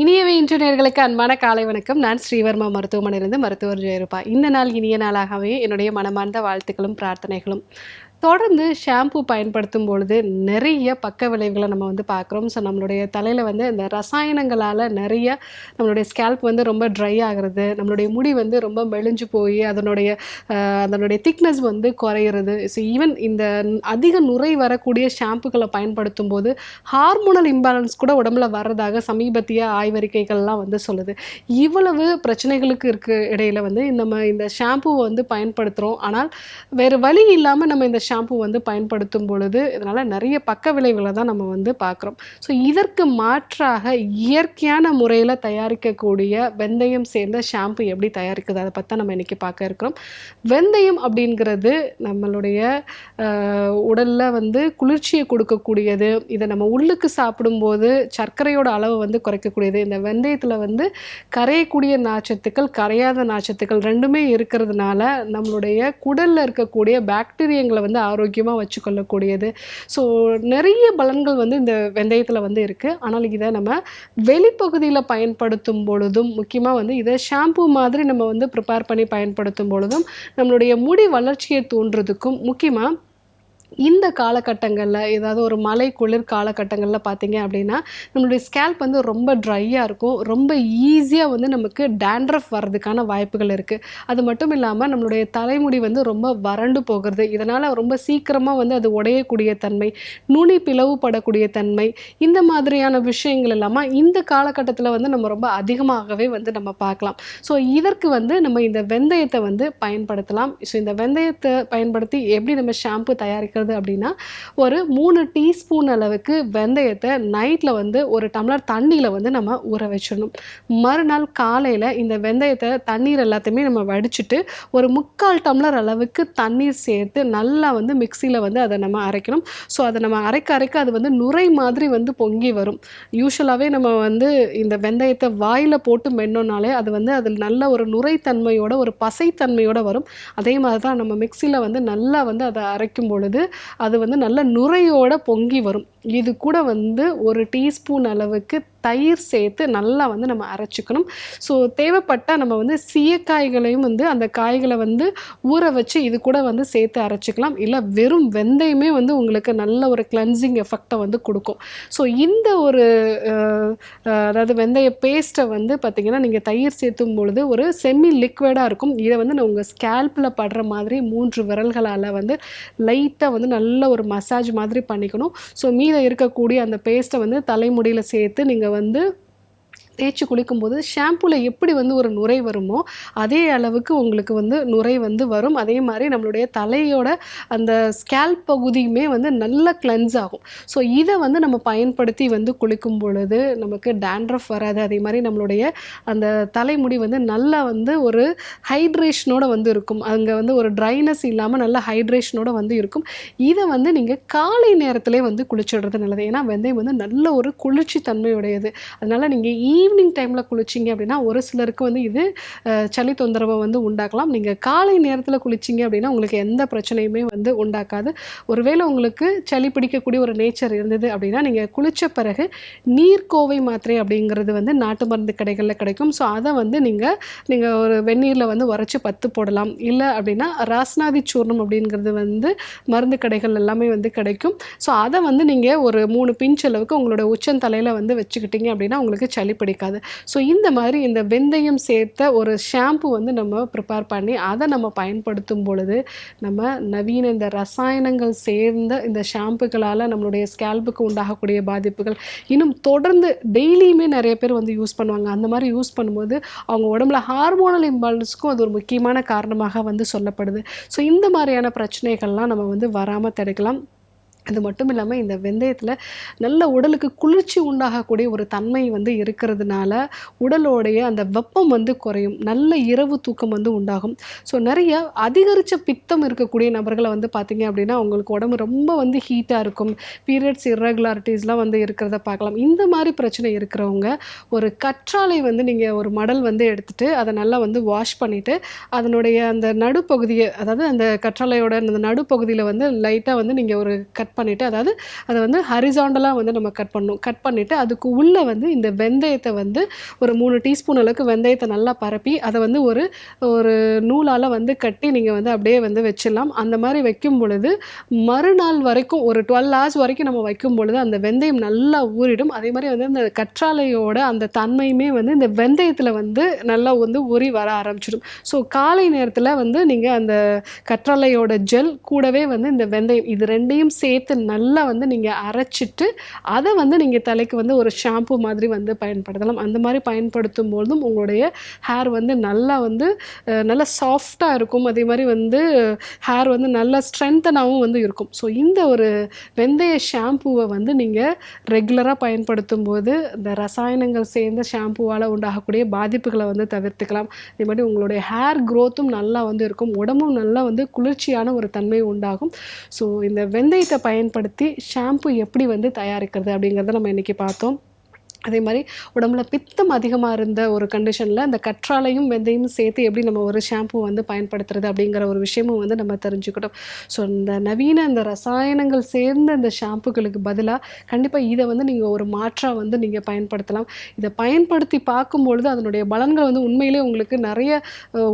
இனியவை இன்ஜினியர்களுக்கு அன்பான காலை வணக்கம். நான் ஸ்ரீவர்மா மருத்துவமனையிலிருந்து மருத்துவர் ஜெயரூபா. இந்த நாள் இனிய நாளாகவே என்னுடைய மனமார்ந்த வாழ்த்துக்களும் பிரார்த்தனைகளும். தொடர்ந்து ஷாம்பு பயன்படுத்தும் பொழுது நிறைய பக்க விளைவுகளை நம்ம வந்து பார்க்குறோம். ஸோ நம்மளுடைய தலையில் வந்து இந்த ரசாயனங்களால் நிறைய நம்மளுடைய ஸ்கேல்ப் வந்து ரொம்ப ட்ரை ஆகிறது நம்மளுடைய முடி வந்து ரொம்ப மெலிஞ்சு போய் அதனுடைய அதனுடைய திக்னஸ் வந்து குறையிறது. ஸோ ஈவன் இந்த அதிக நுரை வரக்கூடிய ஷாம்புகளை பயன்படுத்தும் போது ஹார்மோனல் இம்பேலன்ஸ் கூட உடம்புல வர்றதாக சமீபத்திய ஆய்வறிக்கைகள்லாம் வந்து சொல்லுது. இவ்வளவு பிரச்சனைகளுக்கு இருக்க இடையில வந்து நம்ம இந்த ஷாம்புவை வந்து பயன்படுத்துகிறோம் ஆனால் வேறு வழி இல்லாமல் நம்ம இந்த ஷாம்பு வந்து பயன்படுத்தும் பொழுது இதனால் நிறைய பக்க விளைவுகளை தான் நம்ம வந்து பார்க்குறோம். ஸோ இதற்கு மாற்றாக இயற்கையான முறையில் தயாரிக்கக்கூடிய வெந்தயம் சேர்ந்த ஷாம்பு எப்படி தயாரிக்குது? அதை பற்றி நம்ம இன்றைக்கி பார்க்க இருக்கிறோம். வெந்தயம் அப்படிங்கிறது நம்மளுடைய உடலில் வந்து குளிர்ச்சியை கொடுக்கக்கூடியது. இதை நம்ம உள்ளுக்கு சாப்பிடும்போது சர்க்கரையோட அளவு வந்து குறைக்கக்கூடியது. இந்த வெந்தயத்தில் வந்து கரையக்கூடிய நாச்சத்துக்கள் கரையாத நாச்சத்துக்கள் ரெண்டுமே இருக்கிறதுனால நம்மளுடைய குடலில் இருக்கக்கூடிய பாக்டீரியங்களை வந்து ஆரோக்கியமாக வச்சுக்கொள்ளக்கூடியது. ஸோ நிறைய பலன்கள் வந்து இந்த வெந்தயத்தில் வந்து இருக்குது ஆனால் இதை நம்ம வெளிப்பகுதியில் பயன்படுத்தும் பொழுதும் முக்கியமாக வந்து இதை ஷாம்பு மாதிரி நம்ம வந்து ப்ரிப்பேர் பண்ணி பயன்படுத்தும் பொழுதும் நம்மளுடைய முடி வளர்ச்சியை தோன்றதுக்கும் முக்கியமாக இந்த காலகட்டங்களில் ஏதாவது ஒரு மலை குளிர் காலகட்டங்களில் பார்த்தீங்க அப்படின்னா நம்மளுடைய ஸ்கேல்ப் வந்து ரொம்ப ட்ரையாக இருக்கும். ரொம்ப ஈஸியாக வந்து நமக்கு டேண்ட்ரஃப் வர்றதுக்கான வாய்ப்புகள் இருக்குது அது மட்டும் இல்லாமல் நம்மளுடைய தலைமுடி வந்து ரொம்ப வறண்டு போகிறது. இதனால் ரொம்ப சீக்கிரமாக வந்து அது உடையக்கூடிய தன்மை நுனி பிளவுபடக்கூடிய தன்மை இந்த மாதிரியான விஷயங்கள் இல்லாமல் இந்த காலகட்டத்தில் வந்து நம்ம ரொம்ப அதிகமாகவே வந்து நம்ம பார்க்கலாம். ஸோ இதற்கு வந்து நம்ம இந்த வெந்தயத்தை வந்து பயன்படுத்தலாம். ஸோ இந்த வெந்தயத்தை பயன்படுத்தி எப்படி நம்ம ஷாம்பு தயாரிக்கிறது அப்படின்னா ஒரு மூணு டீஸ்பூன் அளவுக்கு வெந்தயத்தை நைட்டில் வந்து ஒரு டம்ளர் தண்ணியில் வந்து நம்ம ஊற வச்சிடணும். மறுநாள் காலையில் இந்த வெந்தயத்தை தண்ணீர் எல்லாத்தையுமே நம்ம வடிச்சுட்டு ஒரு முக்கால் டம்ளர் அளவுக்கு தண்ணீர் சேர்த்து நல்லா வந்து மிக்சியில் வந்து அதை நம்ம அரைக்கணும். ஸோ அதை நம்ம அரைக்க அரைக்க அது வந்து நுரை மாதிரி வந்து பொங்கி வரும். யூஸ்வலாகவே நம்ம வந்து இந்த வெந்தயத்தை வாயில் போட்டு மென்னோனாலே அது வந்து அதில் நல்ல ஒரு நுரைத்தன்மையோட ஒரு பசைத்தன்மையோட வரும். அதே மாதிரி தான் நம்ம மிக்சியில் வந்து நல்லா வந்து அதை அரைக்கும் பொழுது அது வந்து நல்ல நுரையோட பொங்கி வரும். இது கூட வந்து ஒரு டீஸ்பூன் அளவுக்கு தயிர் சேர்த்து நல்லா வந்து நம்ம அரைச்சிக்கணும். ஸோ தேவைப்பட்டால் நம்ம வந்து சீயக்காய்களையும் வந்து அந்த காய்களை வந்து ஊற வச்சு இது கூட வந்து சேர்த்து அரைச்சிக்கலாம். இல்லை வெறும் வெந்தயமே வந்து உங்களுக்கு நல்ல ஒரு கிளன்சிங் எஃபெக்டை வந்து கொடுக்கும். ஸோ இந்த ஒரு அதாவது வெந்தய பேஸ்ட்டை வந்து பார்த்திங்கன்னா நீங்கள் தயிர் சேர்த்தும் பொழுது ஒரு செமி லிக்விடாக இருக்கும். இதை வந்து நான் உங்கள் ஸ்கேல்பில் படுற மாதிரி மூன்று விரல்களால் வந்து லைட்டாக வந்து நல்ல ஒரு மசாஜ் மாதிரி பண்ணிக்கணும். ஸோ மீதம் இருக்கக்கூடிய அந்த பேஸ்ட்டை வந்து தலைமுடியில் சேர்த்து நீங்கள் வந்து தேய்ச்சி குளிக்கும்போது ஷாம்புவில் எப்படி வந்து ஒரு நுரை வருமோ அதே அளவுக்கு உங்களுக்கு வந்து நுரை வந்து வரும். அதே மாதிரி நம்மளுடைய தலையோட அந்த ஸ்கேல் பகுதியுமே வந்து நல்ல கிளென்ஸ் ஆகும். ஸோ இதை வந்து நம்ம பயன்படுத்தி வந்து குளிக்கும் பொழுது நமக்கு டேண்ட்ரஃப் வராது. அதே மாதிரி நம்மளுடைய அந்த தலைமுடி வந்து நல்லா வந்து ஒரு ஹைட்ரேஷனோட வந்து இருக்கும். அங்கே வந்து ஒரு ட்ரைனஸ் இல்லாமல் நல்ல ஹைட்ரேஷனோட வந்து இருக்கும். இதை வந்து நீங்கள் காலை நேரத்திலே வந்து குளிச்சிடுறது நல்லது. ஏன்னா வெந்தயம் வந்து நல்ல ஒரு குளிர்ச்சி தன்மையுடையது அதனால் நீங்கள் ஈவினிங் ஈவினிங் டைமில் குளிச்சிங்க அப்படின்னா ஒரு சிலருக்கு வந்து இது சளி தொந்தரவை வந்து உண்டாக்கலாம். நீங்கள் காலை நேரத்தில் குளிச்சிங்க அப்படின்னா உங்களுக்கு எந்த பிரச்சனையுமே வந்து உண்டாக்காது. ஒருவேளை உங்களுக்கு சளி பிடிக்கக்கூடிய ஒரு நேச்சர் இருந்தது அப்படின்னா நீங்கள் குளித்த பிறகு நீர்க்கோவை மாத்திரை அப்படிங்கிறது வந்து நாட்டு மருந்து கடைகளில் கிடைக்கும். ஸோ அதை வந்து நீங்கள் நீங்கள் ஒரு வெந்நீரில் வந்து உரைச்சி பத்து போடலாம். இல்லை அப்படின்னா ராஸ்நாதி சூர்ணம் அப்படிங்கிறது வந்து மருந்து கடைகள் எல்லாமே வந்து கிடைக்கும். ஸோ அதை வந்து நீங்கள் ஒரு மூணு பிஞ்ச் அளவுக்கு உங்களோட உச்சந்தலையில் வந்து வச்சுக்கிட்டீங்க அப்படின்னா உங்களுக்கு சளி பிடிக்காது. ஸோ இந்த மாதிரி இந்த வெந்தயம் சேர்த்த ஒரு ஷாம்பு வந்து நம்ம ப்ரிப்பேர் பண்ணி அதை நம்ம பயன்படுத்தும் பொழுது நம்ம நவீன இந்த ரசாயனங்கள் சேர்ந்த இந்த ஷாம்புகளால் நம்மளுடைய ஸ்கேல்புக்கு உண்டாகக்கூடிய பாதிப்புகள் இன்னும் தொடர்ந்து டெய்லியுமே நிறைய பேர் வந்து யூஸ் பண்ணுவாங்க. அந்த மாதிரி யூஸ் பண்ணும்போது அவங்க உடம்புல ஹார்மோனல் இம்பாலன்ஸுக்கும் அது ஒரு முக்கியமான காரணமாக வந்து சொல்லப்படுது. ஸோ இந்த மாதிரியான பிரச்சனைகள்லாம் நம்ம வந்து வராமல் தடுக்கலாம். அது மட்டும் இல்லாமல் இந்த வெந்தயத்தில் நல்ல உடலுக்கு குளிர்ச்சி உண்டாகக்கூடிய ஒரு தன்மை வந்து இருக்கிறதுனால உடலோடைய அந்த வெப்பம் வந்து குறையும். நல்ல இரவு தூக்கம் வந்து உண்டாகும். ஸோ நிறைய அதிகரித்த பித்தம் இருக்கக்கூடிய நபர்களை வந்து பார்த்தீங்க அப்படின்னா அவங்களுக்கு உடம்பு ரொம்ப வந்து ஹீட்டாக இருக்கும். பீரியட்ஸ் இர்ரெகுலாரிட்டிஸ்லாம் வந்து இருக்கிறத பார்க்கலாம். இந்த மாதிரி பிரச்சனை இருக்கிறவங்க ஒரு கற்றாழை வந்து நீங்கள் ஒரு மடல் வந்து எடுத்துகிட்டு அதை நல்லா வந்து வாஷ் பண்ணிவிட்டு அதனுடைய அந்த நடுப்பகுதியை அதாவது அந்த கற்றாழையோட அந்த நடுப்பகுதியில் வந்து லைட்டாக வந்து நீங்கள் ஒரு கட் கட் பண்ணிவிட்டு அதாவது அதை வந்து ஹரிசாண்டலாக வந்து நம்ம கட் பண்ணணும் கட் பண்ணிவிட்டு அதுக்கு உள்ளே வந்து இந்த வெந்தயத்தை வந்து ஒரு மூணு டீஸ்பூன் அளவுக்கு வெந்தயத்தை நல்லா பரப்பி அதை வந்து ஒரு ஒரு நூலால் வந்து கட்டி நீங்கள் வந்து அப்படியே வந்து வச்சிடலாம். அந்த மாதிரி வைக்கும் பொழுது மறுநாள் வரைக்கும் ஒரு டுவெல் ஹவர்ஸ் வரைக்கும் நம்ம வைக்கும் பொழுது அந்த வெந்தயம் நல்லா ஊறிடும். அதே மாதிரி வந்து அந்த கற்றாழையோட அந்த தன்மையுமே வந்து இந்த வெந்தயத்தில் வந்து நல்லா வந்து ஊறி வர ஆரம்பிச்சிடும். ஸோ காலை நேரத்தில் வந்து நீங்கள் அந்த கற்றாழையோட ஜெல் கூடவே வந்து இந்த வெந்தயம் இது ரெண்டையும் சேர்த்து நல்லா வந்து நீங்கள் அரைச்சிட்டு அதை வந்து நீங்கள் தலைக்கு வந்து ஒரு ஷாம்பு மாதிரி வந்து பயன்படுத்தலாம். அந்த மாதிரி பயன்படுத்தும் பொழுதும் உங்களுடைய ஹேர் வந்து நல்லா வந்து நல்லா சாஃப்டாக இருக்கும். அதே மாதிரி வந்து ஹேர் வந்து நல்லா ஸ்ட்ரென்த்தனாகவும் வந்து இருக்கும். ஸோ இந்த ஒரு வெந்தய ஷாம்புவை வந்து நீங்கள் ரெகுலராக பயன்படுத்தும் போது இந்த ரசாயனங்கள் சேர்ந்த ஷாம்புவால் உண்டாகக்கூடிய பாதிப்புகளை வந்து தவிர்த்துக்கலாம். அதே மாதிரி உங்களுடைய ஹேர் க்ரோத்தும் நல்லா வந்து இருக்கும். உடம்பும் நல்லா வந்து குளிர்ச்சியான ஒரு தன்மை உண்டாகும். ஸோ இந்த வெந்தயத்தை பயன்படுத்தி ஷாம்பு எப்படி வந்து தயாரிக்கிறது அப்படிங்கிறத நம்ம இன்றைக்கி பார்த்தோம். அதே மாதிரி உடம்புல பித்தம் அதிகமாக இருந்த ஒரு கண்டிஷனில் இந்த கற்றாலையும் வெந்தையும் சேர்த்து எப்படி நம்ம ஒரு ஷாம்பு வந்து பயன்படுத்துறது அப்படிங்கிற ஒரு விஷயமும் வந்து நம்ம தெரிஞ்சுக்கிட்டோம். ஸோ இந்த நவீன இந்த ரசாயனங்கள் சேர்ந்த இந்த ஷாம்புகளுக்கு பதிலாக கண்டிப்பாக இதை வந்து நீங்கள் ஒரு மாற்றாக வந்து நீங்கள் பயன்படுத்தலாம். இதை பயன்படுத்தி பார்க்கும்பொழுது அதனுடைய பலன்கள் வந்து உண்மையிலே உங்களுக்கு நிறைய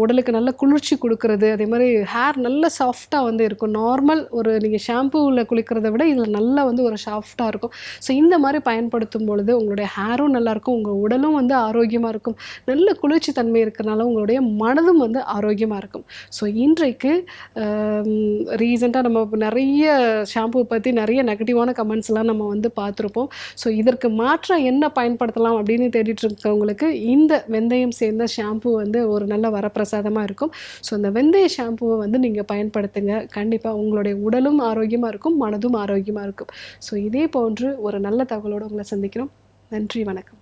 உடலுக்கு நல்ல குளிர்ச்சி கொடுக்கறது. அதே மாதிரி ஹேர் நல்ல சாஃப்டாக வந்து இருக்கும். நார்மல் ஒரு நீங்கள் ஷாம்புவில் குளிக்கிறத விட இதில் நல்லா வந்து ஒரு சாஃப்டாக இருக்கும். ஸோ இந்த மாதிரி பயன்படுத்தும் பொழுது உங்களுடைய ஹேரும் நல்லாயிருக்கும் உங்கள் உடலும் வந்து ஆரோக்கியமாக இருக்கும். நல்ல குளிர்ச்சி தன்மை இருக்கிறனால உங்களுடைய மனதும் வந்து ஆரோக்கியமாக இருக்கும். ஸோ இன்றைக்கு ரீசெண்டாக நம்ம நிறைய ஷாம்பு பற்றி நிறைய நெகட்டிவான கமெண்ட்ஸ்லாம் நம்ம வந்து பார்த்துருப்போம். ஸோ இதற்கு மாற்றம் என்ன பயன்படுத்தலாம் அப்படின்னு தேடிட்டு இருக்கவங்களுக்கு இந்த வெந்தயம் சேர்ந்த ஷாம்பு வந்து ஒரு நல்ல வரப்பிரசாதமாக இருக்கும். ஸோ அந்த வெந்தய ஷாம்புவை வந்து நீங்கள் பயன்படுத்துங்க. கண்டிப்பாக உங்களுடைய உடலும் ஆரோக்கியமாக இருக்கும் மனதும் ஆரோக்கியமாக இருக்கும். ஸோ இதே போன்று ஒரு நல்ல தகவலோடு உங்களை சந்திக்கிறோம். நன்றி வணக்கம்.